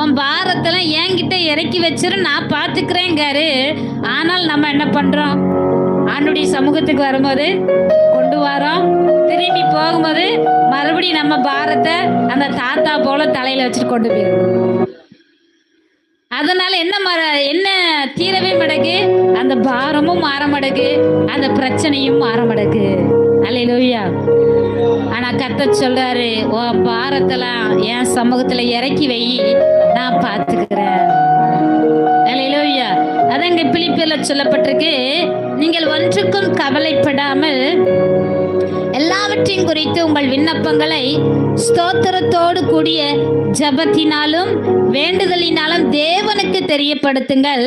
உன் பாரத்தெல்லாம் என்கிட்ட இறக்கி வச்சிரு நான் பார்த்துக்கிறேங்காரு ஆனால் நம்ம என்ன பண்றோம்? ஆண்டுடைய சமூகத்துக்கு வரும்போது கொண்டு வரோம். திரும்பி போகும்போது மறுபடியும் நம்ம பாரத்தை அந்த தாத்தா போல தலையில வச்சுட்டு கொண்டு போயிடும் அதனால என்ன மர என்ன தீரவே மடக்கு? அந்த பாரமும் மாற மடக்கு. அந்த பிரச்சனையும் மாற மடக்கு. அலையிலோயா ஆனா கத்த சொல்றாரு ஓ பாரத்தெல்லாம் என் சமூகத்துல இறக்கி வை. நான் பார்த்துக்கிறேன். அல்லையா அதான் இங்க பிலிப்பில சொல்லப்பட்டிருக்கு நீங்கள் ஒன்றுக்கும் கவலைப்படாமல் எல்லாவற்றையும் குறித்து உங்கள் விண்ணப்பங்களை ஸ்தோத்திரத்தோடு கூடிய ஜபத்தினாலும் வேண்டுதலினாலும் தேவனுக்கு தெரியப்படுத்துங்கள்.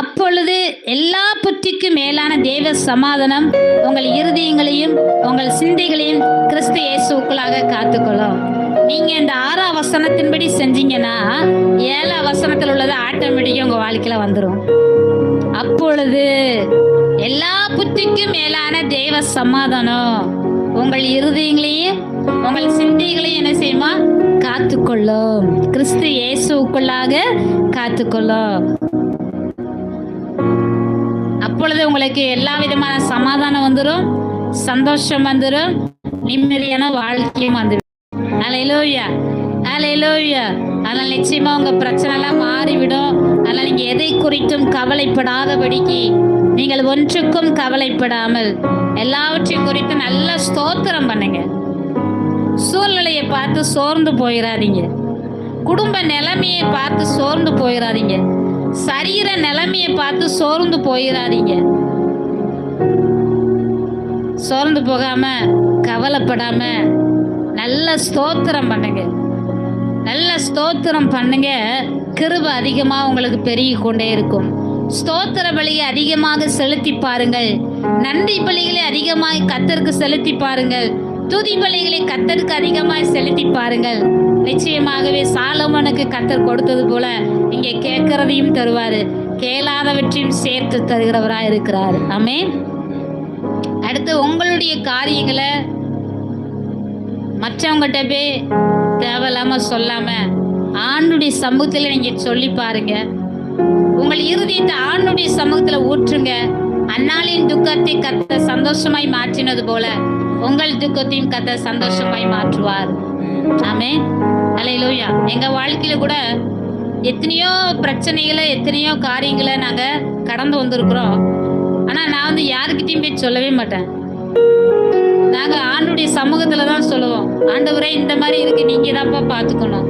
அப்பொழுது எல்லா புற்றிக்கும் மேலான தேவ சமாதானம் உங்கள் இருதயங்களையும் உங்கள் சிந்தைகளையும் கிறிஸ்து இயேசுக்குள்ளாக காத்துக்கொள்ளும். நீங்க இந்த ஆறாம் வசனத்தின்படி செஞ்சீங்கன்னா ஏழாம் வசனத்தில் உள்ளது ஆட்டோமேட்டிக்கா உங்க வாழ்க்கையில வந்துடும் அப்பொழுது எல்லா புத்திக்கும் மேலான தெய்வ சமாதானம் உங்கள் இருதயங்களையும் உங்கள் சிந்தைகளையும் என்ன செய்யுமா? காத்துக்கொள்ளும். கிறிஸ்து இயேசுக்குள்ளாக காத்துக்கொள்ளும். அப்பொழுது உங்களுக்கு எல்லா விதமான சமாதானம் வந்துடும் சந்தோஷம் வந்துடும் நிம்மதியான வாழ்க்கையும் வந்துடும் அலையிலோயா அலையிலோயா அதனால் நிச்சயமா உங்க பிரச்சனை எல்லாம் மாறிவிடும். அதனால் நீங்க எதை குறித்தும் கவலைப்படாதபடிக்கு நீங்கள் ஒன்றுக்கும் கவலைப்படாமல் எல்லாவற்றையும் குறித்து நல்ல ஸ்தோத்திரம் பண்ணுங்க. சூழ்நிலையை பார்த்து சோர்ந்து போயிடாதீங்க குடும்ப நிலைமையை பார்த்து சோர்ந்து போயிடாதீங்க சரீர நிலைமையை பார்த்து சோர்ந்து போயிடாதீங்க சோர்ந்து போகாம கவலைப்படாம நல்ல ஸ்தோத்திரம் பண்ணுங்க. நல்ல ஸ்தோத்திரம் பண்ணுங்க. கிருப அதிகமாக உங்களுக்கு பெருகி கொண்டே இருக்கும். ஸ்தோத்திர பலியை அதிகமாக செலுத்தி பாருங்கள். நன்றி பலிகளை அதிகமாக கத்தருக்கு செலுத்தி பாருங்கள். துதி பலிகளை கத்தருக்கு அதிகமாக செலுத்தி பாருங்கள். நிச்சயமாகவே சாலமனுக்கு கத்தர் கொடுத்தது போல இங்கே கேட்கறதையும் தருவார். கேளாதவற்றையும் சேர்த்து தருகிறவராக இருக்கிறார் ஆமே அடுத்து உங்களுடைய காரியங்களை மற்றவங்ககிட்ட போய் தேவையில்லாம சொல்லாம ஆண்டுடைய சமூகத்தில் நீங்க சொல்லி பாருங்க. உங்கள் இறுதியத்தை ஆண்டுடைய சமூகத்தில் ஊற்றுங்க. அந்நாளின் துக்கத்தை கத்த சந்தோஷமாய் மாற்றினது போல உங்கள் துக்கத்தையும் கத்த சந்தோஷமாய் மாற்றுவார். ஆமே அலையிலோயா எங்க வாழ்க்கையில கூட எத்தனையோ பிரச்சனைகளை எத்தனையோ காரியங்களை நாங்க கடந்து வந்திருக்கிறோம். ஆனா நான் வந்து யாருக்கிட்டையும் போய் சொல்லவே மாட்டேன். ஆண்டுடைய சமூகத்துல தான் சொல்லுவோம். ஆண்டவரே இந்த மாதிரி இருக்கு நீங்க தான்ப்பா பாத்துக்கணும்